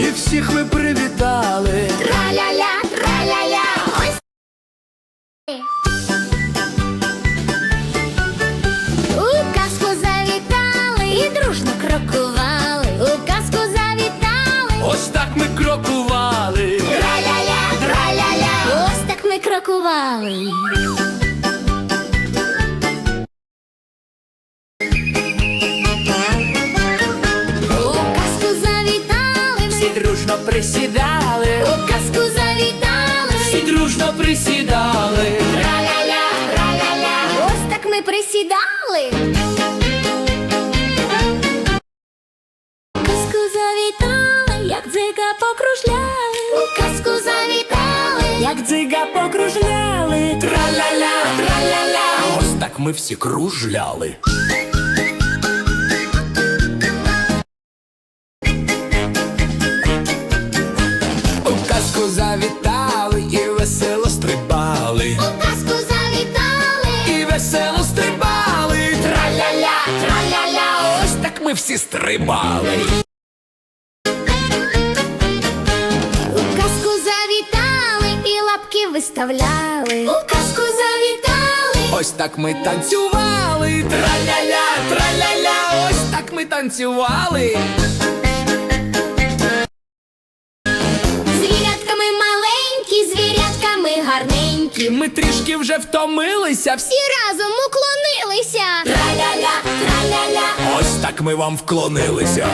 всіх ми привітали. Траля-ля, траля-ля, ось. У казку завітали і дружно крокували. У казку завітали. Ось так ми крокували. Траля-ля, траля-ля, ось так ми крокували. Дружно присідали. У казку завітали. Всі дружно присідали. Траля-ля, траля-ля, ось так ми присідали. У казку завітали, як дзига покружляли. У казку завітали, як Дзига покружляли. Траля-ля, траля-ля. Ось так ми всі кружляли. Казку завітали і весело стрибали. у казку завітали. І весело стрибали. Траля-ля, траля-ля. Ось так ми всі стрибали. У казку завітали і лапки виставляли. У казку завітали. Ось так ми танцювали. Траля-ля, траля-ля. Ось так ми танцювали. Гарненькі. Ми трішки вже втомилися. Всі Всі разом уклонилися. Траля-ля, траля-ля. ось так ми вам вклонилися.